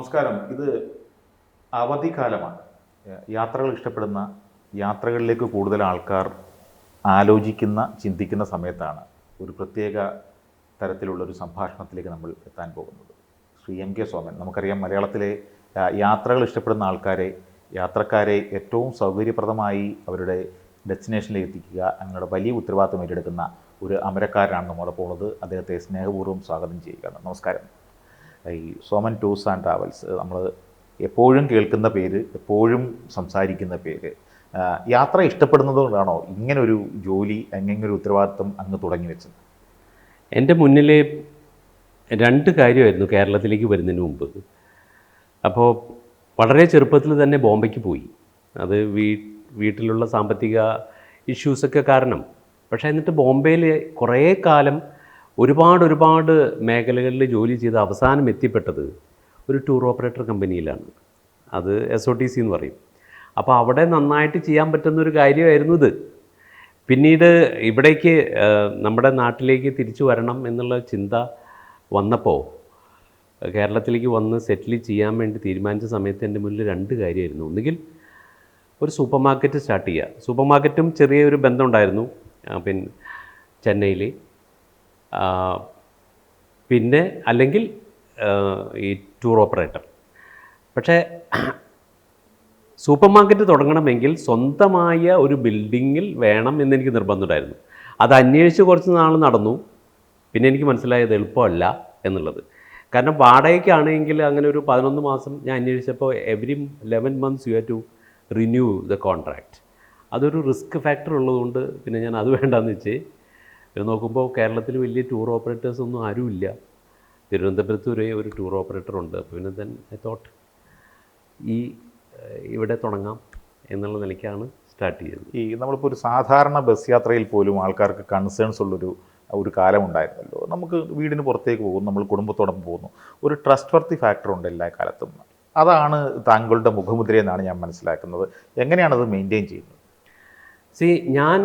നമസ്കാരം. ഇത് അവധിക്കാലമാണ്. യാത്രകൾ ഇഷ്ടപ്പെടുന്ന യാത്രകളിലേക്ക് കൂടുതൽ ആൾക്കാർ ആലോചിക്കുന്ന ചിന്തിക്കുന്ന സമയത്താണ് ഒരു പ്രത്യേക തരത്തിലുള്ള ഒരു സംഭാഷണത്തിലേക്ക് നമ്മൾ എത്താൻ പോകുന്നത്. ശ്രീ എം കെ സോമൻ നമുക്കറിയാം മലയാളത്തിലെ യാത്രകൾ ഇഷ്ടപ്പെടുന്ന ആൾക്കാരെ യാത്രക്കാരെ ഏറ്റവും സൗകര്യപ്രദമായി അവരുടെ ഡെസ്റ്റിനേഷനിലേക്ക് എത്തിക്കുക അങ്ങനെയുള്ള വലിയ ഉത്തരവാദിത്വം ഏറ്റെടുക്കുന്ന ഒരു അമരക്കാരനാണ് നമ്മോടൊപ്പം ഉള്ളത്. അദ്ദേഹത്തെ സ്നേഹപൂർവം സ്വാഗതം ചെയ്യുകയാണ്. നമസ്കാരം. ഈ സോമൻ ടൂർസ് ആൻഡ് ട്രാവൽസ് നമ്മൾ എപ്പോഴും കേൾക്കുന്ന പേര് എപ്പോഴും സംസാരിക്കുന്ന പേര് യാത്ര ഇഷ്ടപ്പെടുന്നതുകൊണ്ടാണോ ഇങ്ങനൊരു ജോലി ഇങ്ങനൊരു ഉത്തരവാദിത്വം അങ്ങ് തുടങ്ങി വെച്ചത്? എന്റെ മുന്നിൽ രണ്ട് കാര്യമായിരുന്നു കേരളത്തിലേക്ക് വരുന്നതിന് മുമ്പ്. അപ്പോൾ വളരെ ചെറുപ്പത്തിൽ തന്നെ ബോംബെക്ക് പോയി. അത് വീ വീട്ടിലുള്ള സാമ്പത്തിക ഇഷ്യൂസൊക്കെ കാരണം. പക്ഷേ എന്നിട്ട് ബോംബെയിൽ കുറേ കാലം ഒരുപാട് ഒരുപാട് മേഖലകളിൽ ജോലി ചെയ്ത് അവസാനം എത്തിപ്പെട്ടത് ഒരു ടൂർ ഓപ്പറേറ്റർ കമ്പനിയിലാണ്. അത് എസ് ഒ ടി സി എന്ന് പറയും. അപ്പോൾ അവിടെ നന്നായിട്ട് ചെയ്യാൻ പറ്റുന്ന ഒരു കാര്യമായിരുന്നു ഇത്. പിന്നീട് ഇവിടേക്ക് നമ്മുടെ നാട്ടിലേക്ക് തിരിച്ചു വരണം എന്നുള്ള ചിന്ത വന്നപ്പോൾ കേരളത്തിലേക്ക് വന്ന് സെറ്റിൽ ചെയ്യാൻ വേണ്ടി തീരുമാനിച്ച സമയത്ത് എന്റെ മുന്നിൽ രണ്ട് കാര്യമായിരുന്നു. ഒന്നുകിൽ ഒരു സൂപ്പർ മാർക്കറ്റ് സ്റ്റാർട്ട് ചെയ്യുക. സൂപ്പർ മാർക്കറ്റും ചെറിയൊരു ബന്ധമുണ്ടായിരുന്നു. പിന്നെ ചെന്നൈയിൽ. പിന്നെ അല്ലെങ്കിൽ ഈ ടൂർ ഓപ്പറേറ്റർ പക്ഷേ സൂപ്പർ മാർക്കറ്റ് തുടങ്ങണമെങ്കിൽ സ്വന്തമായ ഒരു ബിൽഡിങ്ങിൽ വേണം എന്നെനിക്ക് നിർബന്ധമുണ്ടായിരുന്നു. അത് അന്വേഷിച്ച് കുറച്ച് നാൾ നടന്നു. പിന്നെ എനിക്ക് മനസ്സിലായത് എളുപ്പമല്ല എന്നുള്ളത്. കാരണം വാടകയ്ക്കാണെങ്കിൽ അങ്ങനെ ഒരു പതിനൊന്ന് മാസം ഞാൻ അന്വേഷിച്ചപ്പോൾ every eleven months you have to renew the contract അതൊരു റിസ്ക് ഫാക്ടർ ഉള്ളതുകൊണ്ട് പിന്നെ ഞാൻ അത് വേണ്ടാന്ന് വെച്ച് പിന്നെ നോക്കുമ്പോൾ കേരളത്തിൽ വലിയ ടൂർ ഓപ്പറേറ്റേഴ്സ് ഒന്നും ആരുമില്ല തിരുവനന്തപുരത്ത് ഒരേ ഒരു ടൂർ ഓപ്പറേറ്റർ ഉണ്ട്. അപ്പോൾ പിന്നെ ദെൻ ഐ തോട്ട് ഈ ഇവിടെ തുടങ്ങാം എന്നുള്ള നിലയ്ക്കാണ് സ്റ്റാർട്ട് ചെയ്തത്. ഈ നമ്മളിപ്പോൾ ഒരു സാധാരണ ബസ് യാത്രയിൽ പോലും ആൾക്കാർക്ക് കൺസേൺസ് ഉള്ളൊരു ഒരു കാലം ഉണ്ടായിരുന്നല്ലോ നമുക്ക് വീടിന് പുറത്തേക്ക് പോകും നമ്മൾ കുടുംബത്തോടൊപ്പം പോകുന്നു. ഒരു ട്രസ്റ്റ് വർത്തി ഫാക്ടർ ഉണ്ട് എല്ലാ കാലത്തും. അതാണ് താങ്കളുടെ മുഖമുദ്രയെന്നാണ് ഞാൻ മനസ്സിലാക്കുന്നത്. എങ്ങനെയാണത് മെയിന്റെയിൻ ചെയ്യുന്നത്? സി ഞാൻ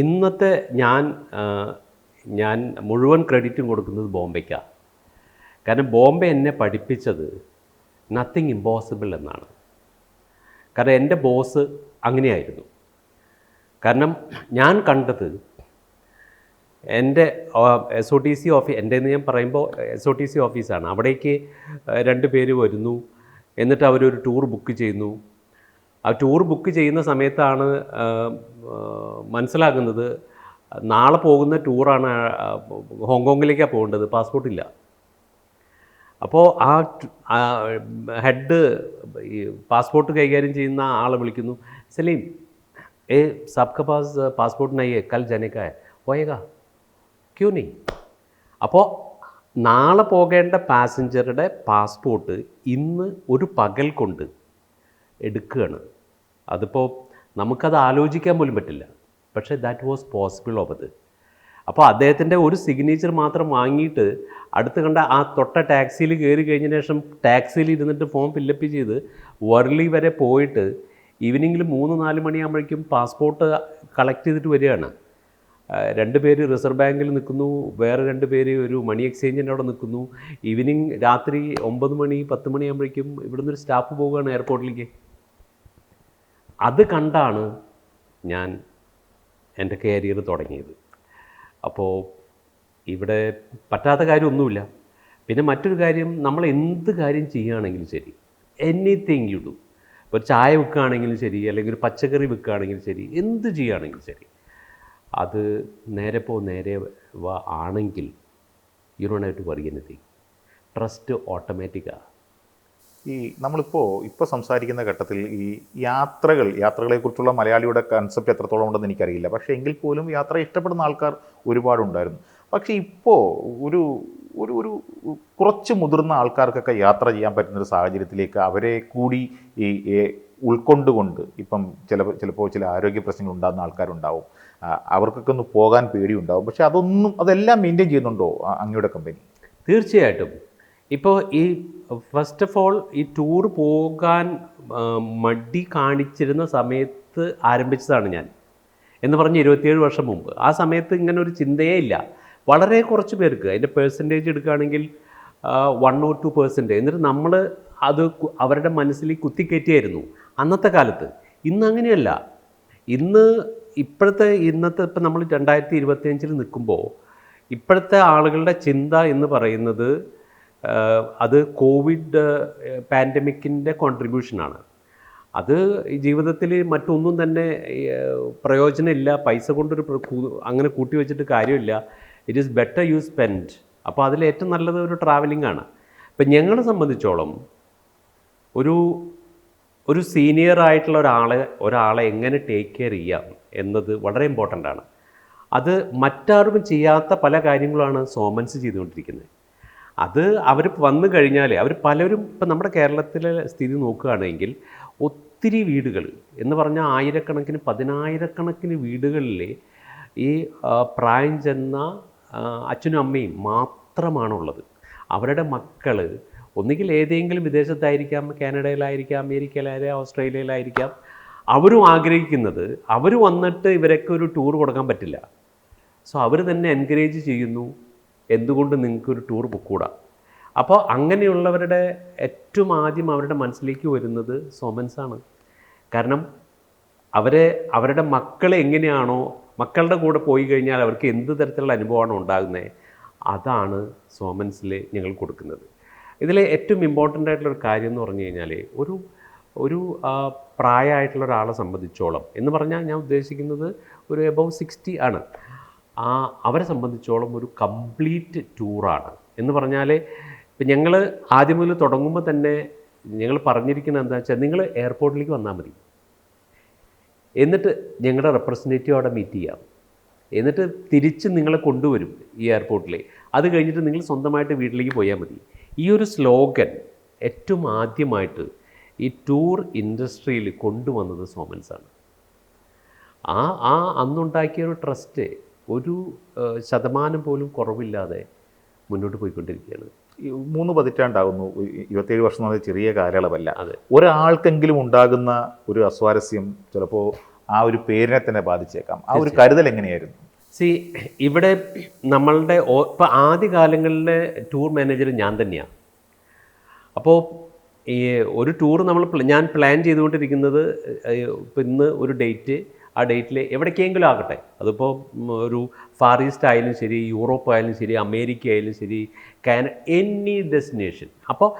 ഇന്നത്തെ ഞാൻ ഞാൻ മുഴുവൻ ക്രെഡിറ്റും കൊടുക്കുന്നത് ബോംബെക്കാണ് കാരണം ബോംബെ എന്നെ പഠിപ്പിച്ചത് നത്തിങ് ഇമ്പോസിബിൾ എന്നാണ്. കാരണം എന്റെ ബോസ് അങ്ങനെയായിരുന്നു. കാരണം ഞാൻ കണ്ടത് എന്റെ S O T C office എന്റെ എന്ന് ഞാൻ പറയുമ്പോൾ എസ് ഒ ടി സി ഓഫീസാണ് അവിടേക്ക് രണ്ട് പേര് വരുന്നു. എന്നിട്ട് അവരൊരു ടൂർ ബുക്ക് ചെയ്യുന്നു. ആ ടൂർ ബുക്ക് ചെയ്യുന്ന സമയത്താണ് മനസ്സിലാകുന്നത് നാളെ പോകുന്ന ടൂറാണ് ഹോങ്കോങ്ങിലേക്കാണ് പോകേണ്ടത് പാസ്പോർട്ടില്ല അപ്പോൾ ആ ഹെഡ് ഈ പാസ്പോർട്ട് കൈകാര്യം ചെയ്യുന്ന ആളെ വിളിക്കുന്നു സലീം ഏ സബ്ക പാസ് പാസ്പോർട്ട് നയ്യേ കൽ ജനക്കായ പോയക ക്യൂ നീ? അപ്പോൾ നാളെ പോകേണ്ട പാസഞ്ചറുടെ പാസ്പോർട്ട് ഇന്ന് ഒരു പകൽ കൊണ്ട് എടുക്കുകയാണ്. അതിപ്പോൾ നമുക്കത് ആലോചിക്കാൻ പോലും പറ്റില്ല. പക്ഷേ ദാറ്റ് വാസ് പോസിബിൾ ഓഫ് അത് അപ്പോൾ അദ്ദേഹത്തിന്റെ ഒരു സിഗ്നേച്ചർ മാത്രം വാങ്ങിയിട്ട് അടുത്ത് കണ്ട ആ തൊട്ട ടാക്സിയിൽ കയറി കഴിഞ്ഞ ശേഷം ടാക്സിയിൽ ഇരുന്നിട്ട് ഫോം ഫില്ലപ്പ് ചെയ്ത് വർലി വരെ പോയിട്ട് ഈവനിങ്ങിൽ മൂന്ന് നാല് മണിയാകുമ്പോഴേക്കും പാസ്പോർട്ട് കളക്ട് ചെയ്തിട്ട് വരികയാണ്. രണ്ട് പേര് റിസർവ് ബാങ്കിൽ നിൽക്കുന്നു. വേറെ രണ്ട് പേര് ഒരു മണി എക്സ്ചേഞ്ചിന്റെ അവിടെ നിൽക്കുന്നു. ഈവനിങ് രാത്രി ഒമ്പത് മണി പത്ത് മണിയാകുമ്പോഴേക്കും ഇവിടുന്ന് ഒരു സ്റ്റാഫ് പോവുകയാണ് എയർപോർട്ടിലേക്ക് അത് കണ്ടാണ് ഞാൻ എന്റെ കരിയർ തുടങ്ങിയത്. അപ്പോൾ ഇവിടെ പറ്റാത്ത കാര്യമൊന്നുമില്ല. പിന്നെ മറ്റൊരു കാര്യം നമ്മൾ എന്ത് കാര്യം ചെയ്യുകയാണെങ്കിലും ശരി എനിത്തിങ് യു ഡു ഒരു ചായ വിൽക്കുകയാണെങ്കിലും ശരി അല്ലെങ്കിൽ ഒരു പച്ചക്കറി വിൽക്കുകയാണെങ്കിലും ശരി എന്ത് ചെയ്യുകയാണെങ്കിലും ശരി. അത് നേരെ പോ നേരെ ആണെങ്കിൽ you don't have to worry anything trust ഓട്ടോമാറ്റിക്കാണ് ഈ നമ്മളിപ്പോൾ ഇപ്പോൾ സംസാരിക്കുന്ന ഘട്ടത്തിൽ ഈ യാത്രകൾ യാത്രകളെക്കുറിച്ചുള്ള മലയാളിയുടെ കൺസെപ്റ്റ് എത്രത്തോളം ഉണ്ടെന്ന് എനിക്കറിയില്ല. പക്ഷേ എങ്കിൽ പോലും യാത്ര ഇഷ്ടപ്പെടുന്ന ആൾക്കാർ ഒരുപാടുണ്ടായിരുന്നു. പക്ഷേ ഇപ്പോൾ ഒരു ഒരു ഒരു കുറച്ച് മുതിർന്ന ആൾക്കാർക്കൊക്കെ യാത്ര ചെയ്യാൻ പറ്റുന്ന ഒരു സാഹചര്യത്തിലേക്ക് അവരെ കൂടി ഈ ഉൾക്കൊണ്ടുകൊണ്ട് ഇപ്പം ചില ചിലപ്പോൾ ചില ആരോഗ്യ പ്രശ്നങ്ങൾ ഉണ്ടാകുന്ന ആൾക്കാരുണ്ടാവും. അവർക്കൊക്കെ ഒന്ന് പോകാൻ പേടിയുണ്ടാവും. പക്ഷേ അതൊന്നും അതെല്ലാം മെയിന്റെയിൻ ചെയ്യുന്നുണ്ടോ അങ്ങയുടെ കമ്പനി തീർച്ചയായിട്ടും. ഇപ്പോൾ ഈ ഫസ്റ്റ് ഓഫ് ഓൾ ഈ ടൂർ പോകാൻ മടി കാണിച്ചിരുന്ന സമയത്ത് ആരംഭിച്ചതാണ് ഞാൻ. എന്ന് പറഞ്ഞ് ഇരുപത്തിയേഴ് വർഷം മുമ്പ്. ആ സമയത്ത് ഇങ്ങനെ ഒരു ചിന്തയേ ഇല്ല. വളരെ കുറച്ച് പേർക്ക് അതിന്റെ പേഴ്സന്റേജ് എടുക്കുകയാണെങ്കിൽ വൺ ഓർ ടു പേഴ്സന്റേജ് എന്നിട്ട് നമ്മൾ അത് അവരുടെ മനസ്സിൽ കുത്തിക്കയറ്റിയായിരുന്നു. അന്നത്തെ കാലത്ത്. ഇന്ന് അങ്ങനെയല്ല. ഇന്ന് ഇപ്പോഴത്തെ ഇന്നത്തെ ഇപ്പം നമ്മൾ രണ്ടായിരത്തി ഇരുപത്തിയഞ്ചിൽ നിൽക്കുമ്പോൾ ഇപ്പോഴത്തെ ആളുകളുടെ ചിന്ത എന്ന് പറയുന്നത് അത് കോവിഡ് പാൻഡമിക്കിന്റെ കോൺട്രിബ്യൂഷനാണ് അത് ജീവിതത്തിൽ മറ്റൊന്നും തന്നെ പ്രയോജനമില്ല. പൈസ കൊണ്ടൊരു അങ്ങനെ കൂട്ടി വെച്ചിട്ട് കാര്യമില്ല. It is better you spend അപ്പോൾ അതിൽ ഏറ്റവും നല്ലത് ഒരു ട്രാവലിംഗ് ആണ്. ഇപ്പം ഞങ്ങളെ സംബന്ധിച്ചോളം ഒരു ഒരു സീനിയർ ആയിട്ടുള്ള ഒരാളെ ഒരാളെ എങ്ങനെ ടേക്ക് കെയർ ചെയ്യാം എന്നത് വളരെ ഇമ്പോർട്ടന്റ് ആണ്. അത് മറ്റാരും ചെയ്യാത്ത പല കാര്യങ്ങളാണ് സോമൻസ് ചെയ്തുകൊണ്ടിരിക്കുന്നത്. അത് അവർ വന്നു കഴിഞ്ഞാൽ അവർ പലരും ഇപ്പം നമ്മുടെ കേരളത്തിലെ സ്ഥിതി നോക്കുകയാണെങ്കിൽ ഒത്തിരി വീടുകൾ എന്ന് പറഞ്ഞാൽ ആയിരക്കണക്കിന് പതിനായിരക്കണക്കിന് വീടുകളിൽ ഈ പ്രായം ചെന്ന അച്ഛനും അമ്മയും മാത്രമാണുള്ളത്. അവരുടെ മക്കൾ ഒന്നുകിൽ ഏതെങ്കിലും വിദേശത്തായിരിക്കാം കാനഡയിലായിരിക്കാം അമേരിക്കയിലായിരിക്കാം ഓസ്ട്രേലിയയിലായിരിക്കാം. അവരും ആഗ്രഹിക്കുന്നത് അവർ വന്നിട്ട് ഇവരൊക്കെ ഒരു ടൂർ കൊടുക്കാൻ പറ്റില്ല. സോ അവർ തന്നെ എൻകറേജ് ചെയ്യുന്നു. എന്തുകൊണ്ട് നിങ്ങൾക്കൊരു ടൂർ പൊക്കൂടാ അപ്പോൾ അങ്ങനെയുള്ളവരുടെ ഏറ്റവും ആദ്യം അവരുടെ മനസ്സിലേക്ക് വരുന്നത് സോമൻസാണ് കാരണം അവരെ അവരുടെ മക്കളെ എങ്ങനെയാണോ മക്കളുടെ കൂടെ പോയി കഴിഞ്ഞാൽ അവർക്ക് എന്ത് തരത്തിലുള്ള അനുഭവമാണ് ഉണ്ടാകുന്നത് അതാണ് സോമൻസിൽ ഞങ്ങൾ കൊടുക്കുന്നത്. ഇതിലെ ഏറ്റവും ഇമ്പോർട്ടന്റ് ആയിട്ടുള്ളൊരു കാര്യം എന്ന് പറഞ്ഞു കഴിഞ്ഞാൽ ഒരു ഒരു പ്രായമായിട്ടുള്ള ഒരാളെ സംബന്ധിച്ചോളം എന്ന് പറഞ്ഞാൽ ഞാൻ ഉദ്ദേശിക്കുന്നത് ഒരു എബവ് സിക്സ്റ്റി ആണ്. ആ അവരെ സംബന്ധിച്ചോളം ഒരു കംപ്ലീറ്റ് ടൂറാണ്. എന്ന് പറഞ്ഞാൽ ഇപ്പം ഞങ്ങൾ ആദ്യം മുതൽ തുടങ്ങുമ്പോൾ തന്നെ ഞങ്ങൾ പറഞ്ഞിരിക്കുന്നത് എന്താ വെച്ചാൽ നിങ്ങൾ എയർപോർട്ടിലേക്ക് വന്നാൽ മതി. എന്നിട്ട് ഞങ്ങളുടെ റെപ്രസെന്റേറ്റീവ് അവിടെ മീറ്റ് ചെയ്യാം. എന്നിട്ട് തിരിച്ച് നിങ്ങളെ കൊണ്ടുവരും ഈ എയർപോർട്ടിൽ അത് കഴിഞ്ഞിട്ട് നിങ്ങൾ സ്വന്തമായിട്ട് വീട്ടിലേക്ക് പോയാൽ മതി. ഈ ഒരു സ്ലോഗൻ ഏറ്റവും ആദ്യമായിട്ട് ഈ ടൂർ ഇൻഡസ്ട്രിയിൽ കൊണ്ടുവന്നത് സോമൻസാണ്. ആ ആ അന്നുണ്ടാക്കിയ ഒരു ട്രസ്റ്റ് ഒരു ശതമാനം പോലും കുറവില്ലാതെ മുന്നോട്ട് പോയിക്കൊണ്ടിരിക്കുകയാണ്. ഈ മൂന്ന് പതിറ്റാണ്ടാകുന്നു. ഇരുപത്തേഴ് വർഷം എന്നത് ചെറിയ കാലയളവല്ല. അതെ. ഒരാൾക്കെങ്കിലും ഉണ്ടാകുന്ന ഒരു അസ്വാരസ്യം ചിലപ്പോൾ ആ ഒരു പേരിനെ തന്നെ ബാധിച്ചേക്കാം. ആ ഒരു കരുതൽ എങ്ങനെയായിരുന്നു? സി ഇവിടെ നമ്മളുടെ ഇപ്പോൾ ഇപ്പം ആദ്യ കാലങ്ങളിലെ ടൂർ മാനേജർ ഞാൻ തന്നെയാണ് അപ്പോൾ ഈ ഒരു ടൂർ നമ്മൾ ഞാൻ പ്ലാൻ ചെയ്തുകൊണ്ടിരിക്കുന്നത് ഇപ്പം ഇന്ന് ഒരു ഡേറ്റ് ആ ഡേറ്റിൽ എവിടേക്കെങ്കിലും ആകട്ടെ. അതിപ്പോൾ ഒരു ഫാർ ഈസ്റ്റ് ആയാലും ശരി യൂറോപ്പ് ആയാലും ശരി അമേരിക്ക ആയാലും ശരി കാന എനി ഡെസ്റ്റിനേഷൻ അപ്പോൾ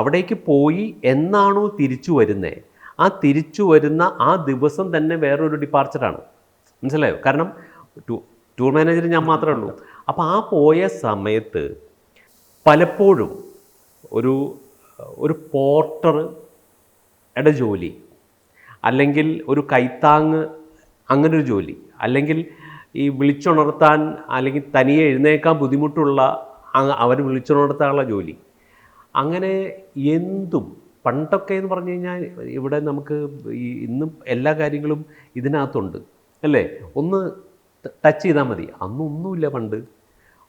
അവിടേക്ക് പോയി എന്നാണോ തിരിച്ചു വരുന്നത് ആ തിരിച്ചു വരുന്ന ആ ദിവസം തന്നെ വേറൊരു ഡിപ്പാർച്ചറാണ് മനസ്സിലായോ? കാരണം ടൂർ മാനേജർ ഞാൻ മാത്രമേ ഉള്ളൂ. അപ്പോൾ ആ പോയ സമയത്ത് പലപ്പോഴും ഒരു ഒരു പോർട്ടർ പോർട്ടറുടെ ജോലി അല്ലെങ്കിൽ ഒരു കൈത്താങ് അങ്ങനെ ഒരു ജോലി. അല്ലെങ്കിൽ ഈ വിളിച്ചുണർത്താൻ അല്ലെങ്കിൽ തനിയെ എഴുന്നേക്കാൻ ബുദ്ധിമുട്ടുള്ള അവർ വിളിച്ചുണർത്താനുള്ള ജോലി. അങ്ങനെ എന്തും പണ്ടൊക്കെ എന്ന് പറഞ്ഞു കഴിഞ്ഞാൽ ഇവിടെ നമുക്ക് ഈ ഇന്നും എല്ലാ കാര്യങ്ങളും ഇതിനകത്തുണ്ട്. അല്ലേ? ഒന്ന് ടച്ച് ചെയ്താൽ മതി. അന്നൊന്നുമില്ല പണ്ട്.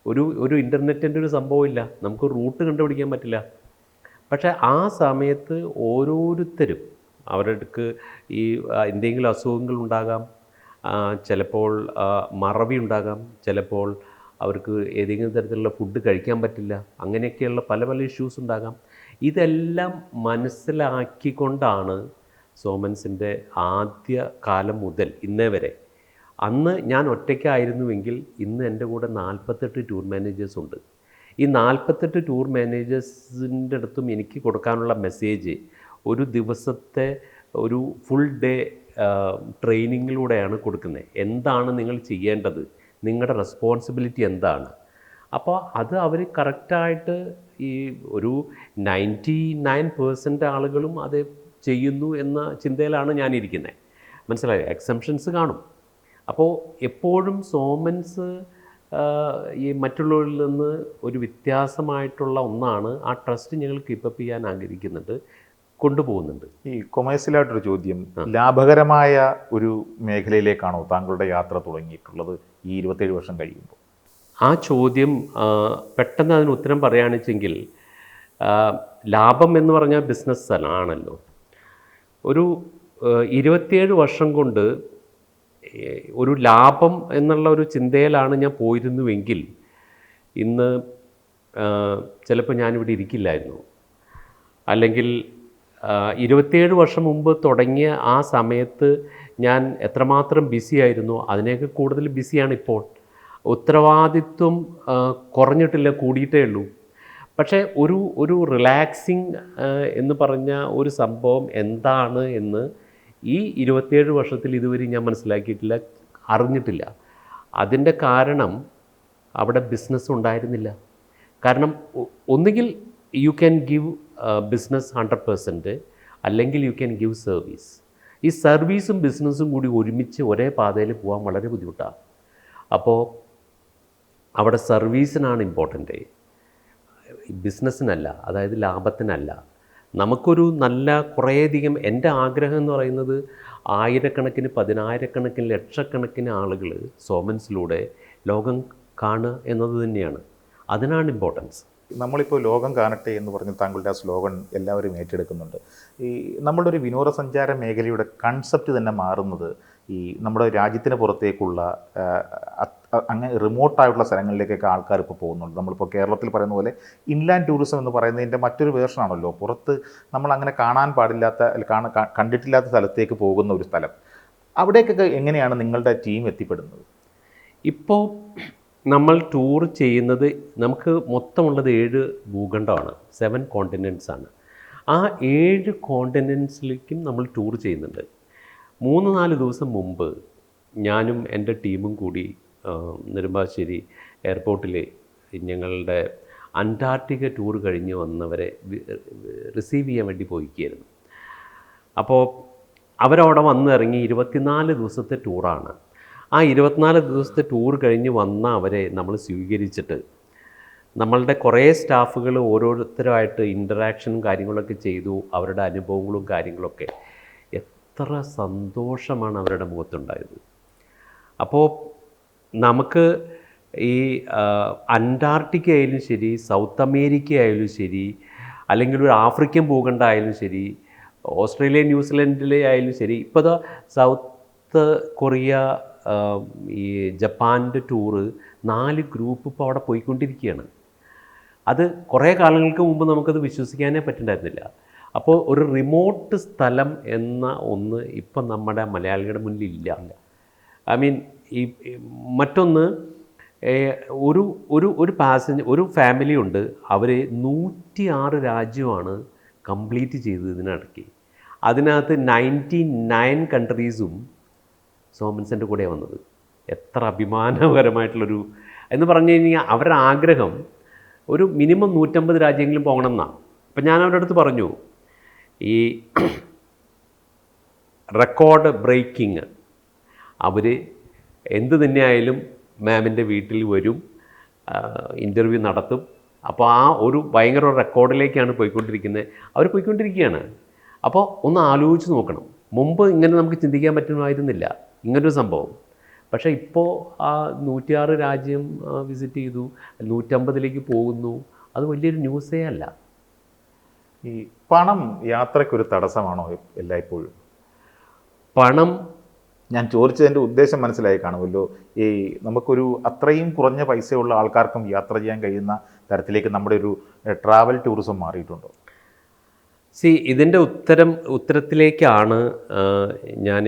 ഒരു ഒരു ഇന്റർനെറ്റിന്റെ ഒരു സംഭവമില്ല. നമുക്ക് റൂട്ട് കണ്ടുപിടിക്കാൻ പറ്റില്ല. പക്ഷേ ആ സമയത്ത് ഓരോരുത്തരും അവർക്ക് ഈ എന്തെങ്കിലും അസുഖങ്ങൾ ഉണ്ടാകാം. ചിലപ്പോൾ മറവി ഉണ്ടാകാം. ചിലപ്പോൾ അവർക്ക് ഏതെങ്കിലും തരത്തിലുള്ള ഫുഡ് കഴിക്കാൻ പറ്റില്ല. അങ്ങനെയൊക്കെയുള്ള പല പല ഇഷ്യൂസ് ഉണ്ടാകാം. ഇതെല്ലാം മനസ്സിലാക്കിക്കൊണ്ടാണ് സോമൻസിന്റെ ആദ്യ കാലം മുതൽ ഇന്നേ വരെ. അന്ന് ഞാൻ ഒറ്റയ്ക്കായിരുന്നുവെങ്കിൽ ഇന്ന് എന്റെ കൂടെ നാൽപ്പത്തെട്ട് ടൂർ മാനേജേഴ്സ് ഉണ്ട്. ഈ നാൽപ്പത്തെട്ട് ടൂർ മാനേജേഴ്സിന്റെ അടുത്തും എനിക്ക് കൊടുക്കാനുള്ള മെസ്സേജ് ഒരു ദിവസത്തെ ഒരു ഫുൾ ഡേ ട്രെയിനിങ്ങിലൂടെയാണ് കൊടുക്കുന്നത് എന്താണ് നിങ്ങൾ ചെയ്യേണ്ടത്? നിങ്ങളുടെ റെസ്പോൺസിബിലിറ്റി എന്താണ്? അപ്പോൾ അത് അവർ കറക്റ്റായിട്ട് ഈ ഒരു നയന്റി നയൻ പേഴ്സന്റ് ആളുകളും അത് ചെയ്യുന്നു എന്ന ചിന്തയിലാണ് ഞാനിരിക്കുന്നത് മനസ്സിലായോ? എക്സംഷൻസ് കാണും. അപ്പോൾ എപ്പോഴും സോമൻസ് ഈ മറ്റുള്ളവരിൽ നിന്ന് ഒരു വ്യത്യാസമായിട്ടുള്ള ഒന്നാണ് ആ ട്രസ്റ്റ് ഞങ്ങൾ കീപ്പപ്പ് ചെയ്യാൻ ആഗ്രഹിക്കുന്നുണ്ട് കൊണ്ടുപോകുന്നുണ്ട്. ഈ കൊമേഴ്സ്യലായിട്ടൊരു ചോദ്യം ലാഭകരമായ ഒരു മേഖലയിലേക്കാണോ താങ്കളുടെ യാത്ര തുടങ്ങിയിട്ടുള്ളത് ഈ ഇരുപത്തേഴ് വർഷം കഴിയുമ്പോൾ? ആ ചോദ്യം പെട്ടെന്ന് അതിന് ഉത്തരം പറയുകയാണെച്ചെങ്കിൽ ലാഭം എന്ന് പറഞ്ഞാൽ ബിസിനസ് ആണല്ലോ. ഒരു ഇരുപത്തിയേഴ് വർഷം കൊണ്ട് ഒരു ലാഭം എന്നുള്ള ഒരു ചിന്തയിലാണ് ഞാൻ പോയിരുന്നുവെങ്കിൽ ഇന്ന് ചിലപ്പോൾ ഞാനിവിടെ ഇരിക്കില്ലായിരുന്നു. അല്ലെങ്കിൽ ഇരുപത്തിയേഴ് വർഷം മുമ്പ് തുടങ്ങിയ ആ സമയത്ത് ഞാൻ എത്രമാത്രം ബിസി ആയിരുന്നു അതിനേക്കാൾ കൂടുതൽ ബിസിയാണ് ഇപ്പോൾ. ഉത്തരവാദിത്വം കുറഞ്ഞിട്ടില്ല കൂടിയിട്ടേ ഉള്ളൂ. പക്ഷേ ഒരു ഒരു റിലാക്സിങ് എന്ന് പറഞ്ഞ ഒരു സംഭവം എന്താണ് എന്ന് ഈ ഇരുപത്തിയേഴ് വർഷത്തിൽ ഇതുവരെ ഞാൻ മനസ്സിലാക്കിയിട്ടില്ല അറിഞ്ഞിട്ടില്ല. അതിന്റെ കാരണം അവിടെ ബിസിനസ് ഉണ്ടായിരുന്നില്ല. കാരണം ഒന്നുകിൽ you can give business hundred percent അല്ലെങ്കിൽ യു ക്യാൻ ഗിവ് സർവീസ് ഈ സർവീസും ബിസിനസ്സും കൂടി ഒരുമിച്ച് ഒരേ പാതയിൽ പോകാൻ വളരെ ബുദ്ധിമുട്ടാണ് അപ്പോൾ അവിടെ സർവീസിനാണ് ഇമ്പോർട്ടന്റ് ബിസിനസ്സിനല്ല അതായത് ലാഭത്തിനല്ല. നമുക്കൊരു നല്ല കുറേയധികം എന്റെ ആഗ്രഹം എന്ന് പറയുന്നത് ആയിരക്കണക്കിന് പതിനായിരക്കണക്കിന് ലക്ഷക്കണക്കിന് ആളുകൾ സോമൻസിലൂടെ ലോകം കാണുക എന്നത് തന്നെയാണ്. അതിനാണ് ഇമ്പോർട്ടൻസ് നമ്മളിപ്പോൾ ലോകം കാണട്ടെ എന്ന് പറഞ്ഞ് താങ്കളുടെ ആ സ്ലോഗൻ എല്ലാവരും ഏറ്റെടുക്കുന്നുണ്ട്. ഈ നമ്മളുടെ ഒരു വിനോദസഞ്ചാര മേഖലയുടെ കൺസെപ്റ്റ് തന്നെ മാറുന്നത് ഈ നമ്മുടെ രാജ്യത്തിന് പുറത്തേക്കുള്ള അങ്ങനെ റിമോട്ടായിട്ടുള്ള സ്ഥലങ്ങളിലേക്കൊക്കെ ആൾക്കാർ ഇപ്പോൾ പോകുന്നുണ്ട്. നമ്മളിപ്പോൾ കേരളത്തിൽ പറയുന്ന പോലെ ഇൻലാൻഡ് ടൂറിസം എന്ന് പറയുന്നതിന്റെ മറ്റൊരു വേർഷനാണല്ലോ പുറത്ത് നമ്മൾ അങ്ങനെ കാണാൻ പാടില്ലാത്ത കണ്ടിട്ടില്ലാത്ത സ്ഥലത്തേക്ക് പോകുന്ന ഒരു സ്ഥലം. അവിടേക്കൊക്കെ എങ്ങനെയാണ് നിങ്ങളുടെ ടീം എത്തിപ്പെടുന്നത്? ഇപ്പോൾ നമ്മൾ ടൂർ ചെയ്യുന്നത് നമുക്ക് മൊത്തമുള്ളത് ഏഴ് ഭൂഖണ്ഡമാണ്. സെവൻ കോണ്ടിനൻസ് ആണ്. ആ ഏഴ് കോണ്ടിനൻസിലേക്കും നമ്മൾ ടൂർ ചെയ്യുന്നുണ്ട്. മൂന്ന് നാല് ദിവസം മുമ്പ് ഞാനും എന്റെ ടീമും കൂടി നെടുമ്പാശ്ശേരി എയർപോർട്ടിൽ ഞങ്ങളുടെ അന്റാർട്ടിക്ക ടൂർ കഴിഞ്ഞ് വന്നവരെ റിസീവ് ചെയ്യാൻ വേണ്ടി പോയിക്കുകയായിരുന്നു അപ്പോൾ അവരവിടെ വന്നിറങ്ങി ഇരുപത്തിനാല് ദിവസത്തെ ടൂറാണ് ആ ഇരുപത്തിനാല് ദിവസത്തെ ടൂർ കഴിഞ്ഞ് വന്ന അവരെ നമ്മൾ സ്വീകരിച്ചിട്ട് നമ്മളുടെ കുറേ സ്റ്റാഫുകൾ ഓരോരുത്തരുമായിട്ട് ഇന്ററാക്ഷനും കാര്യങ്ങളൊക്കെ ചെയ്തു അവരുടെ അനുഭവങ്ങളും കാര്യങ്ങളൊക്കെ. എത്ര സന്തോഷമാണ് അവരുടെ മുഖത്തുണ്ടായത്. അപ്പോൾ നമുക്ക് ഈ അന്റാർട്ടിക്ക ആയാലും ശരി സൗത്ത് അമേരിക്ക ആയാലും ശരി അല്ലെങ്കിൽ ഒരു ആഫ്രിക്കൻ ഭൂഖണ്ഡ ആയാലും ശരി ഓസ്ട്രേലിയ ന്യൂസിലൻഡിലെ ആയാലും ശരി ഇപ്പോൾ സൗത്ത് കൊറിയ ഈ ജപ്പാന്റെ ടൂറ് നാല് ഗ്രൂപ്പ് ഇപ്പോൾ അവിടെ പോയിക്കൊണ്ടിരിക്കുകയാണ്. അത് കുറേ കാലങ്ങൾക്ക് മുമ്പ് നമുക്കത് വിശ്വസിക്കാനേ പറ്റുന്നുണ്ടായിരുന്നില്ല അപ്പോൾ ഒരു റിമോട്ട് സ്ഥലം എന്ന ഒന്ന് ഇപ്പം നമ്മുടെ മലയാളികളുടെ മുന്നിൽ ഇല്ല ഐ മീൻ ഈ മറ്റൊന്ന് ഒരു ഒരു ഒരു പാസഞ്ചർ ഒരു ഫാമിലി ഉണ്ട്. അവർ നൂറ്റി ആറ് രാജ്യമാണ് കംപ്ലീറ്റ് ചെയ്തത് അതിനകത്ത് നയന്റി നയൻ കൺട്രീസും സോമൻസിന്റെ കൂടെ വന്നത്. എത്ര അഭിമാനകരമായിട്ടുള്ളൊരു എന്ന് പറഞ്ഞു കഴിഞ്ഞാൽ അവരുടെ ആഗ്രഹം ഒരു മിനിമം നൂറ്റമ്പത് രാജ്യങ്ങളും പോകണം എന്നാണ് അപ്പം ഞാൻ അവരുടെ അടുത്ത് പറഞ്ഞു ഈ റെക്കോർഡ് ബ്രേക്കിങ് അവർ എന്ത് തന്നെയായാലും മാമിന്റെ വീട്ടിൽ വരും ഇന്റർവ്യൂ നടത്തും. അപ്പോൾ ആ ഒരു ഭയങ്കര റെക്കോർഡിലേക്കാണ് പോയിക്കൊണ്ടിരിക്കുന്നത്. അവർ പോയിക്കൊണ്ടിരിക്കുകയാണ്. അപ്പോൾ ഒന്ന് ആലോചിച്ച് നോക്കണം. മുമ്പ് ഇങ്ങനെ നമുക്ക് ചിന്തിക്കാൻ പറ്റുമായിരുന്നില്ല. ഇങ്ങനൊരു സംഭവം. പക്ഷേ ഇപ്പോൾ ആ നൂറ്റിയാറ് രാജ്യം വിസിറ്റ് ചെയ്തു നൂറ്റമ്പതിലേക്ക് പോകുന്നു. അത് വലിയൊരു ന്യൂസേ അല്ല. ഈ പണം യാത്രയ്ക്കൊരു തടസ്സമാണോ എല്ലായ്പ്പോഴും? പണം ഞാൻ ചോദിച്ചതിന്റെ ഉദ്ദേശം മനസ്സിലായി കാണുമല്ലോ. ഈ നമുക്കൊരു അത്രയും കുറഞ്ഞ പൈസയുള്ള ആൾക്കാർക്കും യാത്ര ചെയ്യാൻ കഴിയുന്ന തരത്തിലേക്ക് നമ്മുടെ ഒരു ട്രാവൽ ടൂറിസം മാറിയിട്ടുണ്ടോ? സി ഇതിന്റെ ഉത്തരം ഉത്തരത്തിലേക്കാണ് ഞാൻ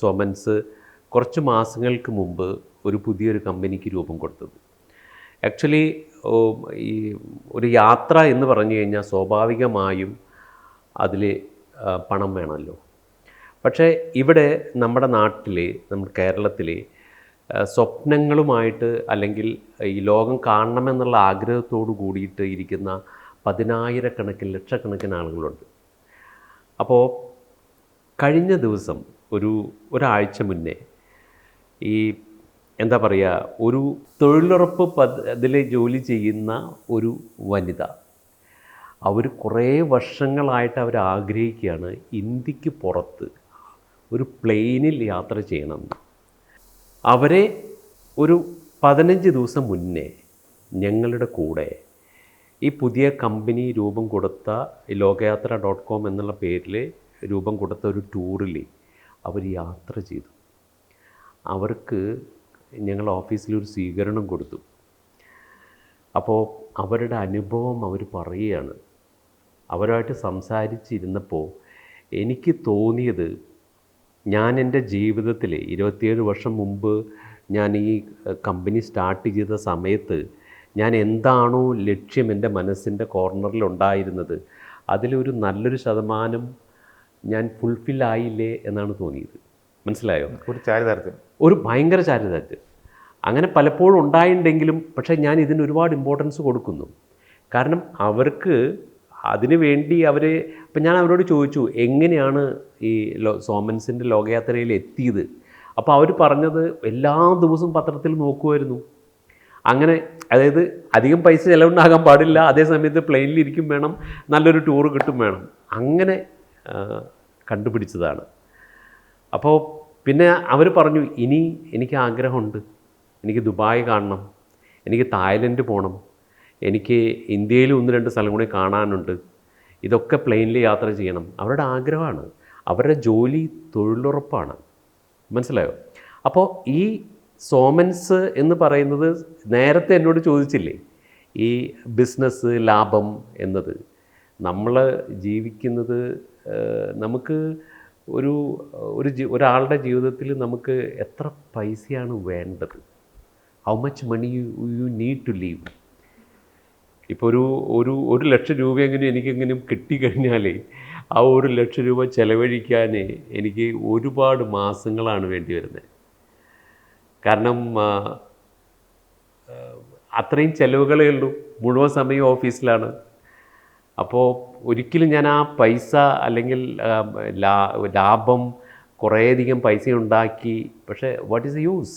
സോമൻസ് കുറച്ച് മാസങ്ങൾക്ക് മുമ്പ് ഒരു പുതിയൊരു കമ്പനിക്ക് രൂപം കൊടുത്തത്. ആക്ച്വലി ഈ ഒരു യാത്ര എന്ന് പറഞ്ഞു കഴിഞ്ഞാൽ സ്വാഭാവികമായും അതിൽ പണം വേണമല്ലോ. പക്ഷേ ഇവിടെ നമ്മുടെ നാട്ടിൽ നമ്മുടെ കേരളത്തിൽ സ്വപ്നങ്ങളുമായിട്ട് അല്ലെങ്കിൽ ഈ ലോകം കാണണമെന്നുള്ള ആഗ്രഹത്തോടു കൂടിയിട്ട് ഇരിക്കുന്ന പതിനായിരക്കണക്കിന് ലക്ഷക്കണക്കിന് ആളുകളുണ്ട്. അപ്പോൾ കഴിഞ്ഞ ദിവസം ഒരു ഒരാഴ്ച മുന്നേ. ഈ എന്താ പറയുക ഒരു തൊഴിലുറപ്പ് പദ്ധതിയിൽ ജോലി ചെയ്യുന്ന ഒരു വനിത. അവർ കുറേ വർഷങ്ങളായിട്ട് അവർ ആഗ്രഹിക്കുകയാണ് ഇന്ത്യയ്ക്ക് പുറത്ത് ഒരു പ്ലെയിനിൽ യാത്ര ചെയ്യണമെന്ന് അവരെ ഒരു പതിനഞ്ച് ദിവസം മുന്നേ ഞങ്ങളുടെ കൂടെ ഈ പുതിയ കമ്പനി രൂപം കൊടുത്ത ലോകയാത്ര ഡോട്ട് കോം എന്നുള്ള പേരിൽ രൂപം കൊടുത്ത ഒരു ടൂറിൽ അവർ യാത്ര ചെയ്തു. അവർക്ക് ഞങ്ങൾ ഓഫീസിലൊരു സ്വീകരണം കൊടുത്തു. അപ്പോൾ അവരുടെ അനുഭവം അവർ പറയുകയാണ്. അവരുമായിട്ട് സംസാരിച്ചിരുന്നപ്പോൾ എനിക്ക് തോന്നിയത് ഞാൻ എന്റെ ജീവിതത്തിൽ ഇരുപത്തിയേഴ് വർഷം മുമ്പ് ഞാൻ ഈ കമ്പനി സ്റ്റാർട്ട് ചെയ്ത സമയത്ത് ഞാൻ എന്താണോ ലക്ഷ്യം എന്റെ മനസ്സിന്റെ കോർണറിൽ ഉണ്ടായിരുന്നത്. അതിലൊരു നല്ലൊരു ശതമാനം ഞാൻ ഫുൾഫിൽ ആയില്ലേ എന്നാണ് തോന്നിയത്. മനസ്സിലായോ? ഒരു ചാരിതാർത്ഥ്യം ഒരു ഭയങ്കര ചാരിതാർത്ഥ്യം അങ്ങനെ പലപ്പോഴും ഉണ്ടായിട്ടുണ്ടെങ്കിലും പക്ഷേ ഞാൻ ഇതിന് ഒരുപാട് ഇമ്പോർട്ടൻസ് കൊടുക്കുന്നു. കാരണം അവർക്ക് അതിനു വേണ്ടി അവർ ഇപ്പം ഞാൻ അവരോട് ചോദിച്ചു എങ്ങനെയാണ് ഈ ലോ സോമൻസിന്റെ ലോകയാത്രയിൽ എത്തിയത്? അപ്പോൾ അവർ പറഞ്ഞത് എല്ലാ ദിവസവും പത്രത്തിൽ നോക്കുമായിരുന്നു അങ്ങനെ അതായത് അധികം പൈസ ചിലവുണ്ടാകാൻ പാടില്ല അതേ സമയത്ത് പ്ലെയിനിൽ ഇരിക്കും വേണം നല്ലൊരു ടൂർ കിട്ടും വേണം. അങ്ങനെ കണ്ടുപിടിച്ചതാണ്. അപ്പോൾ പിന്നെ അവർ പറഞ്ഞു ഇനി എനിക്ക് ആഗ്രഹമുണ്ട്. എനിക്ക് ദുബായ് കാണണം. എനിക്ക് തായ്ലൻഡ് പോകണം എനിക്ക് ഇന്ത്യയിൽ ഒന്ന് രണ്ട് സ്ഥലം കൂടി കാണാനുണ്ട്. ഇതൊക്കെ പ്ലെയിനിൽ യാത്ര ചെയ്യണം. അവരുടെ ആഗ്രഹമാണ്. അവരുടെ ജോലി തൊഴിലുറപ്പാണ്. മനസ്സിലായോ? അപ്പോൾ ഈ സോമൻസ് എന്ന് പറയുന്നത് നേരത്തെ എന്നോട് ചോദിച്ചില്ലേ ഈ ബിസിനസ് ലാഭം എന്നത്. നമ്മൾ ജീവിക്കുന്നത് നമുക്ക് ഒരു ഒരു ഒരാളുടെ ജീവിതത്തിൽ നമുക്ക് എത്ര പൈസയാണ് വേണ്ടത്? How much money you you need to leave ഇപ്പോൾ ഒരു ഒരു ഒരു ലക്ഷം രൂപയെങ്കിലും എനിക്കെങ്കിലും കിട്ടിക്കഴിഞ്ഞാൽ ആ ഒരു ലക്ഷം രൂപ ചെലവഴിക്കാൻ എനിക്ക് ഒരുപാട് മാസങ്ങളാണ് വേണ്ടി വരുന്നത്. കാരണം അത്രയും ചിലവുകളേ ഉള്ളൂ. മുഴുവൻ സമയം ഓഫീസിലാണ്. അപ്പോൾ ഒരിക്കലും ഞാൻ ആ പൈസ അല്ലെങ്കിൽ ലാഭം കുറേയധികം പൈസ ഉണ്ടാക്കി പക്ഷേ വാട്ട് ഈസ് യൂസ്